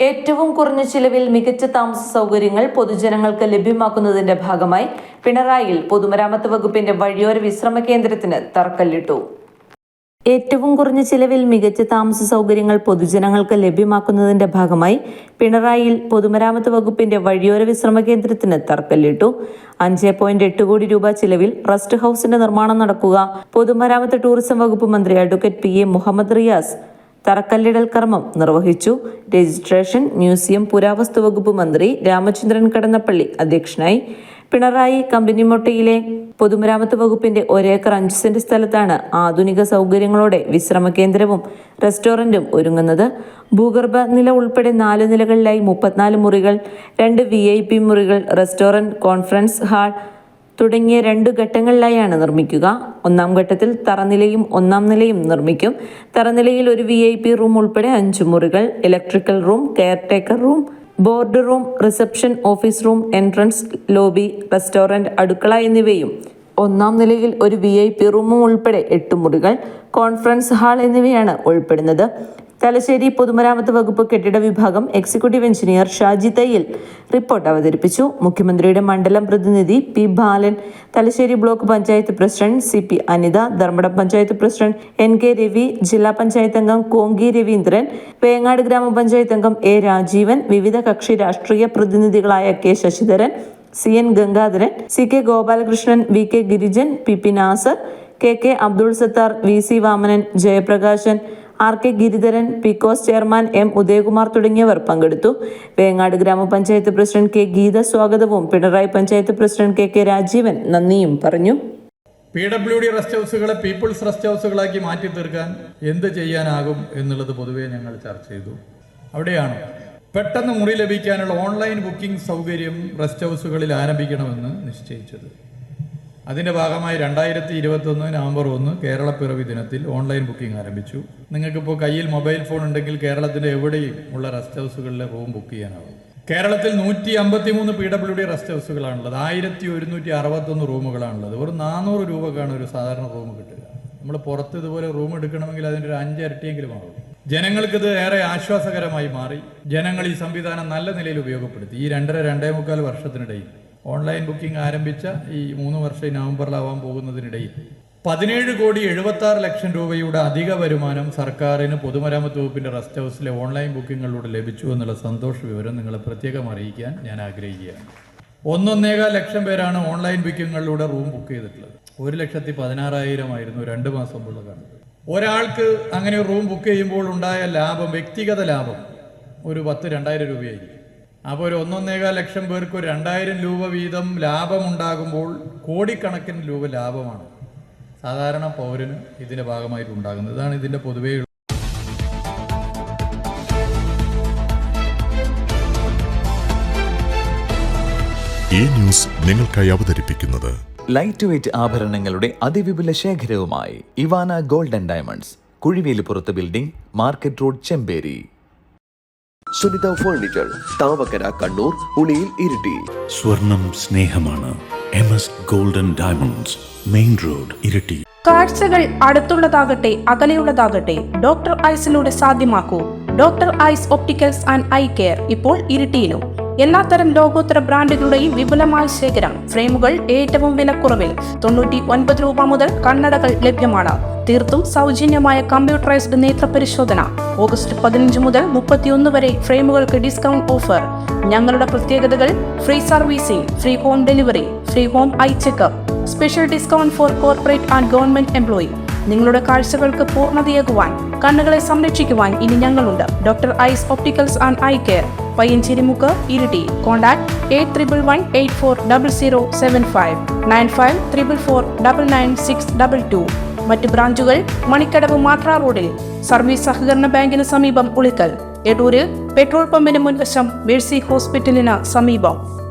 ഏറ്റവും കുറഞ്ഞ ചിലവിൽ മികച്ച താമസ സൗകര്യങ്ങൾ പൊതുജനങ്ങൾക്ക് ലഭ്യമാക്കുന്നതിന്റെ ഭാഗമായി പിണറായിയിൽ പൊതുമരാമത്ത് വകുപ്പിന്റെ വഴിയോര വിശ്രമ കേന്ദ്രത്തിന് തറക്കല്ലിട്ടു. ഏറ്റവും കുറഞ്ഞ ചിലവിൽ മികച്ച താമസ സൗകര്യങ്ങൾ പൊതുജനങ്ങൾക്ക് ലഭ്യമാക്കുന്നതിന്റെ ഭാഗമായി പിണറായിൽ പൊതുമരാമത്ത് വകുപ്പിന്റെ വഴിയോര വിശ്രമ കേന്ദ്രത്തിന് തറക്കല്ലിട്ടു. അഞ്ച് പോയിന്റ് എട്ട് കോടി രൂപ ചിലവിൽ റെസ്റ്റ് ഹൌസിന്റെ നിർമ്മാണം നടക്കുക പൊതുമരാമത്ത് ടൂറിസം വകുപ്പ് മന്ത്രി advocate P A Muhammad Riyas തറക്കല്ലിടൽ കർമ്മം നിർവഹിച്ചു. രജിസ്ട്രേഷൻ മ്യൂസിയം പുരാവസ്തു വകുപ്പ് മന്ത്രി രാമചന്ദ്രൻ കടന്നപ്പള്ളി അധ്യക്ഷനായി. പിണറായി കമ്പനിമൊട്ടയിലെ പൊതുമരാമത്ത് വകുപ്പിന്റെ ഒരേക്കർ അഞ്ച് സെന്റ് സ്ഥലത്താണ് ആധുനിക സൗകര്യങ്ങളോടെ വിശ്രമ കേന്ദ്രവും റെസ്റ്റോറന്റും ഒരുങ്ങുന്നത്. ഭൂഗർഭ നില ഉൾപ്പെടെ നാല് നിലകളിലായി മുപ്പത്തിനാല് മുറികൾ രണ്ട് വി മുറികൾ റെസ്റ്റോറന്റ് കോൺഫറൻസ് ഹാൾ തുടങ്ങിയ രണ്ട് ഘട്ടങ്ങളിലായാണ് നിർമ്മിക്കുക. ഒന്നാം ഘട്ടത്തിൽ തറനിലയും ഒന്നാം നിലയും നിർമ്മിക്കും. തറനിലയിൽ ഒരു വി ഐ പി റൂം ഉൾപ്പെടെ അഞ്ച് മുറികൾ electrical room caretaker room board room reception office room entrance lobby restaurant അടുക്കള എന്നിവയും. ഒന്നാം നിലയിൽ ഒരു വി ഐ പി റൂമും ഉൾപ്പെടെ എട്ട് മുറികൾ കോൺഫറൻസ് ഹാൾ എന്നിവയാണ് ഉൾപ്പെടുന്നത്. തലശ്ശേരി പൊതുമരാമത്ത് വകുപ്പ് കെട്ടിട വിഭാഗം എക്സിക്യൂട്ടീവ് എഞ്ചിനീയർ ഷാജി തയ്യൽ റിപ്പോർട്ട് അവതരിപ്പിച്ചു. മുഖ്യമന്ത്രിയുടെ മണ്ഡലം പ്രതിനിധി P Balan Thalassery block panchayat president C P Anitha Dharmadam panchayat president N K Ravi ജില്ലാ പഞ്ചായത്ത് അംഗം കോങ്കി രവീന്ദ്രൻ വേങ്ങാട് ഗ്രാമപഞ്ചായത്ത് അംഗം എ രാജീവൻ വിവിധ കക്ഷി രാഷ്ട്രീയ പ്രതിനിധികളായ K Sasidharan C N Gangadharan C K Gopalakrishnan V K Girijan P P Nasar K K Abdul Sathar V C Vamanan Jayaprakashan R K Giridharan Picos chairman M Udayakumar തുടങ്ങിയവർ പങ്കെടുത്തു. വേങ്ങാട് ഗ്രാമപഞ്ചായത്ത് പ്രസിഡന്റ് കെ ഗീത സ്വാഗതവും Pinarayi panchayat president K K Rajeevan നന്ദിയും പറഞ്ഞു. P W D rest ഹൗസുകളെ people's rest ഹൗസുകളാക്കി മാറ്റി തീർക്കാൻ എന്ത് ചെയ്യാനാകും എന്നുള്ളത് പൊതുവേ ഞങ്ങൾ ചർച്ച ചെയ്തു. അവിടെയാണ് പെട്ടെന്ന് മുറി ലഭിക്കാനുള്ള ഓൺലൈൻ ബുക്കിംഗ് സൗകര്യം റെസ്റ്റ് ഹൗസുകളിൽ ആരംഭിക്കണമെന്ന് നിശ്ചയിച്ചത്. അതിന്റെ ഭാഗമായി രണ്ടായിരത്തി ഇരുപത്തൊന്ന് നവംബർ ഒന്ന് കേരളപ്പിറവി ദിനത്തിൽ ഓൺലൈൻ ബുക്കിംഗ് ആരംഭിച്ചു. നിങ്ങൾക്കിപ്പോൾ കയ്യിൽ മൊബൈൽ ഫോൺ ഉണ്ടെങ്കിൽ കേരളത്തിന്റെ എവിടെയും ഉള്ള റെസ്റ്റ് ഹൗസുകളിലെ റൂം ബുക്ക് ചെയ്യാനാവും. കേരളത്തിൽ നൂറ്റി അമ്പത്തി മൂന്ന് പി ഡബ്ല്യു ഡി റെസ്റ്റ് ഹൗസുകളാണുള്ളത്. ആയിരത്തി ഒരുന്നൂറ്റി അറുപത്തൊന്ന് റൂമുകളാണുള്ളത്. ഒരു നാനൂറ് രൂപക്കാണ് ഒരു സാധാരണ റൂം കിട്ടുക. നമ്മൾ പുറത്ത് ഇതുപോലെ റൂം എടുക്കണമെങ്കിൽ അതിന്റെ ഒരു അഞ്ച് ഇരട്ടിയെങ്കിലും ആവും ജനങ്ങൾക്കിത് ഏറെ ആശ്വാസകരമായി മാറി. ജനങ്ങൾ ഈ സംവിധാനം നല്ല നിലയിൽ ഉപയോഗപ്പെടുത്തി. ഈ രണ്ടര രണ്ടേ മുക്കാൽ വർഷത്തിനിടയിൽ ഓൺലൈൻ ബുക്കിംഗ് ആരംഭിച്ച ഈ മൂന്ന് വർഷം നവംബറിലാവാൻ പോകുന്നതിനിടയിൽ പതിനേഴ് കോടി എഴുപത്തി ആറ് ലക്ഷം രൂപയുടെ അധിക വരുമാനം സർക്കാരിന് പൊതുമരാമത്ത് വകുപ്പിന്റെ റെസ്റ്റ് ഹൗസിലെ ഓൺലൈൻ ബുക്കിങ്ങിലൂടെ ലഭിച്ചു എന്നുള്ള സന്തോഷ വിവരം നിങ്ങളെ പ്രത്യേകം അറിയിക്കാൻ ഞാൻ ആഗ്രഹിക്കുകയാണ്. ഒന്നൊന്നേകാൽ ലക്ഷം പേരാണ് ഓൺലൈൻ ബുക്കിങ്ങിലൂടെ റൂം ബുക്ക് ചെയ്തിട്ടുള്ളത്. ഒരു ലക്ഷത്തി പതിനാറായിരം ആയിരുന്നു രണ്ട് മാസം മുമ്പുള്ള കണക്ക്. ഒരാൾക്ക് അങ്ങനെ റൂം ബുക്ക് ചെയ്യുമ്പോൾ ഉണ്ടായ ലാഭം വ്യക്തിഗത ലാഭം ഒരു പത്ത് രണ്ടായിരം രൂപയായിരിക്കും. അപ്പോൾ ഒരു ഒന്നൊന്നേകാൽ ലക്ഷം പേർക്ക് ഒരു രണ്ടായിരം രൂപ വീതം ലാഭമുണ്ടാകുമ്പോൾ കോടിക്കണക്കിന് രൂപ ലാഭമാണ്. സാധാരണ പൗരന് ഇതിന്റെ ഭാഗമായിട്ട് ഉണ്ടാകുന്നത്. ഇതാണ് ഇതിന്റെ പൊതുവേ ഈ ന്യൂസ് നിങ്ങൾക്കായി അവതരിപ്പിക്കുന്നത് ലൈറ്റ് വെയ്റ്റ് ആഭരണങ്ങളുടെ അതിവിപുല ശേഖരവുമായി Ivana golden diamonds കുഴിവേലിപ്പുറത്ത് building market road Chemperi Sunitha furniture Thavakkara Kannur Uliyil Iritty. സ്വർണം സ്നേഹമാണ്. M S golden diamonds main road Iritty. കാഴ്ചകൾ അടുത്തുള്ളതാകട്ടെ അകലെയുള്ളതാകട്ടെ ഡോക്ടർ ഐസിലൂടെ സാധ്യമാക്കൂ. Doctor eyes opticals and eye care ഇപ്പോൾ ഇരിട്ടിയിലും. എല്ലാത്തരം ലോകോത്തര ബ്രാൻഡുകളുടെയും വിപുലമായ ശേഖരം ഫ്രെയിമുകൾ ഏറ്റവും വിലക്കുറവിൽ തൊണ്ണൂറ്റി ഒൻപത് രൂപ മുതൽ കണ്ണടകൾ ലഭ്യമാണ്. തീർത്തും സൗജന്യമായ കമ്പ്യൂട്ടറൈസ്ഡ് നേത്ര പരിശോധന ഓഗസ്റ്റ് പതിനഞ്ച് മുതൽ മുപ്പത്തിയൊന്ന് വരെ ഫ്രെയിമുകൾക്ക് ഡിസ്കൗണ്ട് ഓഫർ. ഞങ്ങളുടെ പ്രത്യേകതകൾ free servicing free home delivery free home eye checkup special discount for corporate and government employee. നിങ്ങളുടെ കാഴ്ചകൾക്ക് പൂർണതയേകുവാൻ കണ്ണുകളെ സംരക്ഷിക്കുവാൻ ഇനി ഞങ്ങളുണ്ട്. Doctor eyes opticals and eye care. Payyancherimukku Iritty. Contact eight triple one eight four double zero seven five nine five triple four double nine six double two മറ്റ് ബ്രാഞ്ചുകൾ മണിക്കടവ് മാത്ര റോഡിൽ. സർവീസ് സഹകരണ ബാങ്കിന് സമീപം ഉളിക്കൽ എടൂരിൽ പെട്രോൾ പമ്പിന് മുൻവശം മേഴ്സി ഹോസ്പിറ്റലിന് സമീപം.